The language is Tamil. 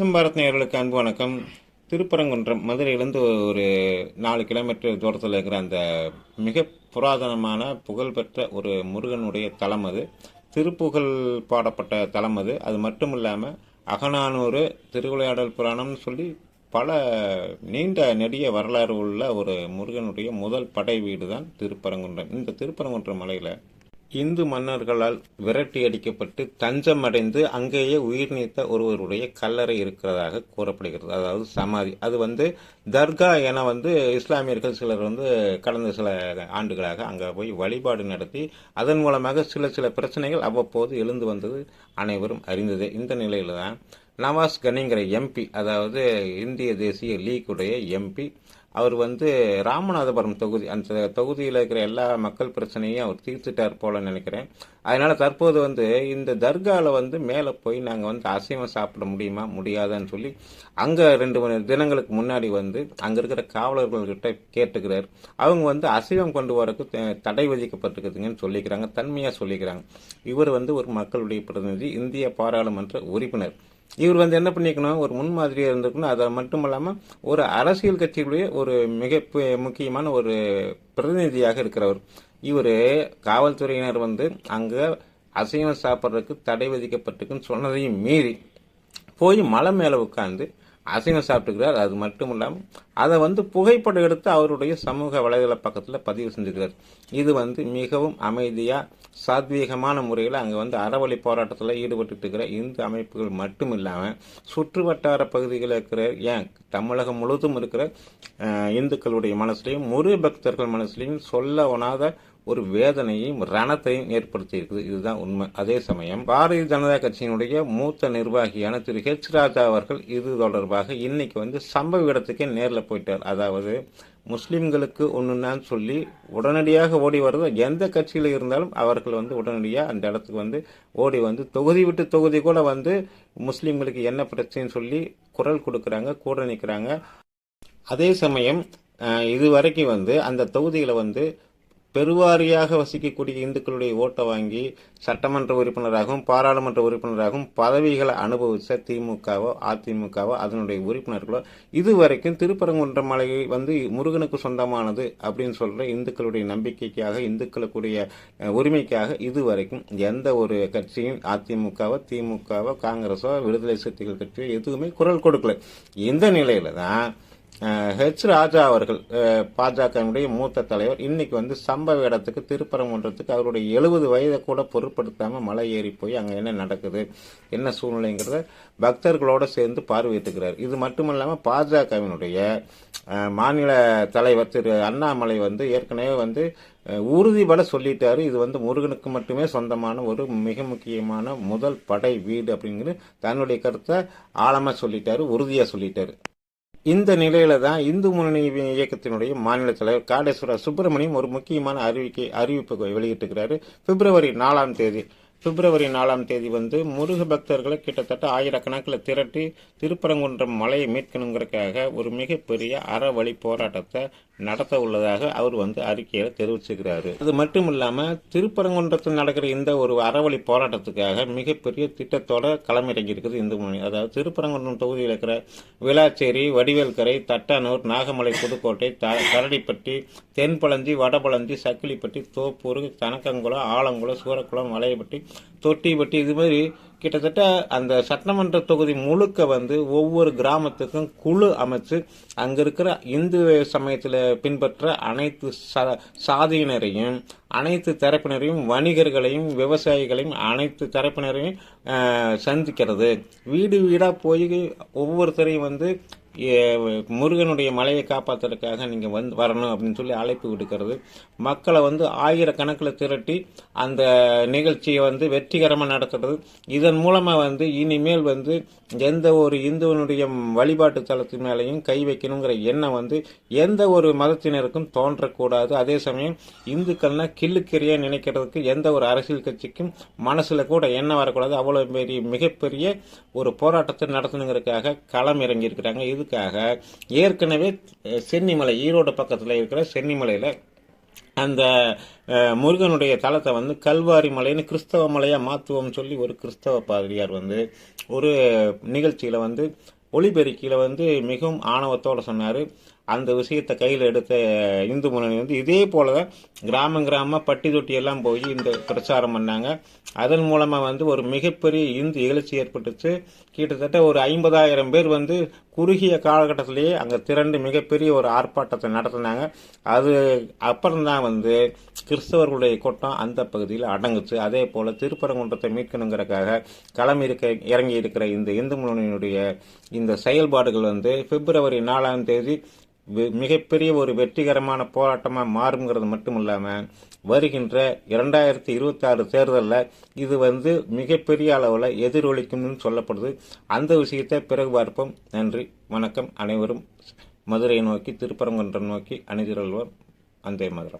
பாரத் நேயர்களுக்கு அன்பு வணக்கம். திருப்பரங்குன்றம் மதுரையிலேருந்து ஒரு நாலு கிலோமீட்டர் தூரத்தில் இருக்கிற அந்த மிக புராதனமான புகழ்பெற்ற ஒரு முருகனுடைய தலம் அது. திருப்புகழ் பாடப்பட்ட தலம் அது. அது மட்டும் இல்லாமல் அகநானூறு திருவிளையாடல் புராணம்னு சொல்லி பல நீண்ட நெடிய வரலாறு உள்ள ஒரு முருகனுடைய முதல் படை வீடு தான் திருப்பரங்குன்றம். இந்த திருப்பரங்குன்றம் மலையில் இந்து மன்னர்களால் விரட்டி அடிக்கப்பட்டு தஞ்சம் அடைந்து அங்கேயே உயிர் நீத்த ஒருவருடைய கல்லறை இருக்கிறதாக கூறப்படுகிறது. அதாவது சமாதி. அது வந்து தர்கா என வந்து இஸ்லாமியர்கள் சிலர் வந்து கடந்த சில ஆண்டுகளாக அங்கே போய் வழிபாடு நடத்தி அதன் மூலமாக சில சில பிரச்சனைகள் அவ்வப்போது எழுந்து வந்தது அனைவரும் அறிந்ததே. இந்த நிலையில் தான் நவாஸ் கனிங்கிற எம்பி அதாவது இந்திய தேசிய லீக்குடைய எம்பி அவர் வந்து ராமநாதபுரம் தொகுதி அந்த தொகுதியில் இருக்கிற எல்லா மக்கள் பிரச்சனையும் அவர் தீர்த்துட்டார் போல நினைக்கிறேன். அதனால் தற்போது வந்து இந்த தர்காவில் வந்து மேலே போய் நாங்கள் வந்து அசைவம் சாப்பிட முடியுமா முடியாதான்னு சொல்லி அங்கே ரெண்டு மணி தினங்களுக்கு முன்னாடி வந்து அங்கே இருக்கிற காவலர்கள்கிட்ட கேட்டுக்கிறார். அவங்க வந்து அசைவம் கொண்டு வரக்கு த- தடை விதிக்கப்பட்டிருக்குதுங்கன்னு சொல்லிக்கிறாங்க தன்மையாக சொல்லிக்கிறாங்க. இவர் வந்து ஒரு மக்களுடைய பிரதிநிதி இந்திய பாராளுமன்ற உறுப்பினர். இவர் வந்து என்ன பண்ணிக்கணும் ஒரு முன்மாதிரியாக இருந்திருக்கணும். அது மட்டும் இல்லாமல் ஒரு அரசியல் கட்சிகளுடைய ஒரு மிக பு- முக்கியமான ஒரு பிரதிநிதியாக இருக்கிறவர். இவர் காவல்துறையினர் வந்து அங்கே அசைவம் சாப்பிட்றதுக்கு தடை விதிக்கப்பட்டிருக்குன்னு சொன்னதையும் மீறி போய் மலை மேலே உட்காந்து அசைவம் சாப்பிட்டுக்கிறார். அது மட்டும் இல்லாமல் அதை வந்து புகைப்படம் எடுத்து அவருடைய சமூக வலைதள பக்கத்தில் பதிவு செஞ்சுக்கிறார். இது வந்து மிகவும் அமைதியாக சாத்வீகமான முறையில் அங்கே வந்து அறவழி போராட்டத்தில் ஈடுபட்டு இருக்கிற இந்து அமைப்புகள் மட்டும் இல்லாமல் சுற்று வட்டார பகுதிகளில் இருக்கிற ஏன் தமிழகம் முழுவதும் இருக்கிற இந்துக்களுடைய மனசுலையும் முரு பக்தர்கள் மனசுலையும் சொல்ல ஒணாத ஒரு வேதனையும் ரணத்தையும் ஏற்படுத்தியிருக்குது. இதுதான் உண்மை. அதே சமயம் பாரதிய ஜனதா கட்சியினுடைய மூத்த நிர்வாகியான திரு. ஹெச் ராஜா அவர்கள் இது தொடர்பாக இன்னைக்கு வந்து சம்பவ இடத்துக்கே நேரில் போயிட்டார். அதாவது முஸ்லிம்களுக்கு ஒன்றுன்னு சொல்லி உடனடியாக ஓடி வர்றது எந்த கட்சியில் இருந்தாலும் அவர்கள் வந்து உடனடியாக அந்த இடத்துக்கு வந்து ஓடி வந்து தொகுதி விட்டு தொகுதி கூட வந்து முஸ்லீம்களுக்கு என்ன பிரச்சனைன்னு சொல்லி குரல் கொடுக்குறாங்க கூட நிற்கிறாங்க அதே சமயம் இது வரைக்கும் வந்து அந்த தொகுதியில் வந்து பெருவாரியாக வசிக்கக்கூடிய இந்துக்களுடைய ஓட்டை வாங்கி சட்டமன்ற உறுப்பினராகவும் பாராளுமன்ற உறுப்பினராகவும் பதவிகளை அனுபவித்த திமுகவோ அதிமுகவோ அதனுடைய உறுப்பினர்களோ இதுவரைக்கும் திருப்பரங்குன்றம் மலை வந்து முருகனுக்கு சொந்தமானது அப்படின்னு சொல்கிற இந்துக்களுடைய நம்பிக்கைக்காக இந்துக்களுக்குடைய உரிமைக்காக இதுவரைக்கும் எந்த ஒரு கட்சியும் அதிமுகவோ திமுகவோ காங்கிரஸோ விடுதலை சிறுத்தைகள் கட்சியோ எதுவுமே குரல் கொடுக்கல. இந்த நிலையில தான் ஹெச் ராஜா அவர்கள் பாஜகவினுடைய மூத்த தலைவர். இன்னைக்கு வந்து சம்பவ இடத்துக்கு திருப்பரங்குன்றத்துக்கு அவருடைய எழுபது வயதை கூட பொருட்படுத்தாமல் மலை ஏறி போய் அங்கே என்ன நடக்குது என்ன சூழ்நிலைங்கிறத பக்தர்களோட சேர்ந்து பார்வையிட்டுக்கிறார். இது மட்டும் பாஜகவினுடைய மாநில தலைவர் திரு அண்ணாமலை வந்து ஏற்கனவே வந்து உறுதிபட சொல்லிட்டாரு. இது வந்து முருகனுக்கு மட்டுமே சொந்தமான ஒரு மிக முக்கியமான முதல் படை வீடு அப்படிங்கிறது தன்னுடைய கருத்தை ஆழமாக சொல்லிட்டாரு உறுதியாக சொல்லிட்டாரு. இந்த நிலையில தான் இந்து முன்னணி இயக்கத்தினுடைய மாநில தலைவர் காடேஸ்வர சுப்பிரமணியம் ஒரு முக்கியமான அறிவிக்கை அறிவிப்பு வெளியிட்டிருக்கிறாரு. பிப்ரவரி நாலாம் தேதி பிப்ரவரி நாலாம் தேதி வந்து முருக பக்தர்களை கிட்டத்தட்ட ஆயிரக்கணக்கில் திரட்டி திருப்பரங்குன்றம் மலையை மீட்கணுங்கிறதுக்காக ஒரு மிகப்பெரிய அறவழி போராட்டத்தை நடத்த உள்ளதாக அவர் வந்து அறிக்கையில் தெரிவிச்சுக்கிறாரு. அது மட்டும் இல்லாமல் திருப்பரங்குன்றத்தில் நடக்கிற இந்த ஒரு அறவழி போராட்டத்துக்காக மிகப்பெரிய திட்டத்தோட களமிறங்கி இருக்குது இந்து முன்னணி. அதாவது திருப்பரங்குன்றம் தொகுதியில் இருக்கிற விளாச்சேரி வடிவேல்கரை தட்டானூர் நாகமலை புதுக்கோட்டை த கரடிப்பட்டி தென்பழஞ்சி வடபழஞ்சி சக்கிலிப்பட்டி தோப்பூர் தனக்கங்குளம் ஆலங்குளம் சூரக்குளம் வளையப்பட்டி தொட்டி பட்டி இது மாதிரி கிட்டத்தட்ட அந்த சட்டமன்ற தொகுதி முழுக்க வந்து ஒவ்வொரு கிராமத்துக்கும் குழு அமைச்சு அங்கே இருக்கிற இந்து சமயத்தில் பின்பற்ற அனைத்து ச- சாதியினரையும் அனைத்து தரப்பினரையும் வணிகர்களையும் விவசாயிகளையும் அனைத்து தரப்பினரையும் சந்திக்கிறது. வீடு வீடாக போய் ஒவ்வொருத்தரையும் வந்து முருகனுடைய மலையை காப்பாத்துறதுக்காக நீங்கள் வந்து வரணும் அப்படின்னு சொல்லி அழைப்பு விடுக்கிறது. மக்களை வந்து ஆயிரக்கணக்கில் திரட்டி அந்த நிகழ்ச்சியை வந்து வெற்றிகரமாக நடத்துறது. இதன் மூலமாக வந்து இனிமேல் வந்து எந்த ஒரு இந்துவனுடைய வழிபாட்டு தலத்தின் மேலேயும் கை வைக்கணுங்கிற எண்ணம் வந்து எந்த ஒரு மதத்தினருக்கும் தோன்றக்கூடாது. அதே சமயம் இந்துக்கள்னா கிள்ளுக்கெறியா நினைக்கிறதுக்கு எந்த ஒரு அரசியல் கட்சிக்கும் மனசில் கூட எண்ணம் வரக்கூடாது. அவ்வளோ பெரிய மிகப்பெரிய ஒரு போராட்டத்தை நடத்தணுங்கிறதுக்காக களம் இறங்கியிருக்கிறாங்க. இது இதுக்காக ஏற்கனவே சென்னிமலை ஈரோடு பக்கத்தில் இருக்கிற சென்னிமலையில் அந்த முருகனுடைய தலத்தை வந்து கல்வாரி மலைன்னு கிறிஸ்தவ மலையாக மாற்றுவோம்னு சொல்லி ஒரு கிறிஸ்தவ பாதிரியார் வந்து ஒரு நிகழ்ச்சியில் வந்து ஒளிபெருக்கியில் வந்து மிகவும் ஆணவத்தோடு சொன்னார். அந்த விஷயத்தை கையில் எடுத்த இந்து முன்னணி வந்து இதே போல தான் கிராமம் கிராம பட்டி தொட்டி எல்லாம் போய் இந்த பிரச்சாரம் பண்ணாங்க. அதன் மூலமாக வந்து ஒரு மிகப்பெரிய இந்து எழுச்சி ஏற்பட்டுச்சு. கிட்டத்தட்ட ஒரு ஐம்பதாயிரம் பேர் வந்து குறுகிய காலகட்டத்திலேயே அங்கே திரண்டு மிகப்பெரிய ஒரு ஆர்ப்பாட்டத்தை நடத்தினாங்க. அது அப்புறம்தான் வந்து கிறிஸ்தவர்களுடைய கூட்டம் அந்த பகுதியில் அடங்குச்சு. அதே போல் திருப்பரங்குன்றத்தை மீட்கணுங்கிறக்காக களம் இருக்க இறங்கி இருக்கிற இந்த இந்து முன்னணியினுடைய இந்த செயல்பாடுகள் வந்து பிப்ரவரி நாலாம் தேதி மிகப்பெரிய ஒரு வெற்றிகரமான போராட்டமாக மாறுங்கிறது மட்டும் இல்லாமல் வருகின்ற இரண்டாயிரத்தி இருபத்தி ஆறு தேர்தலில் இது வந்து மிகப்பெரிய அளவில் எதிரொலிக்கும்னு சொல்லப்படுது. அந்த விஷயத்தை பிறகு பார்ப்போம். நன்றி வணக்கம். அனைவரும் மதுரையை நோக்கி திருப்பரங்குன்றம் நோக்கி அணிதிரள்வோம் அந்த மதுரம்.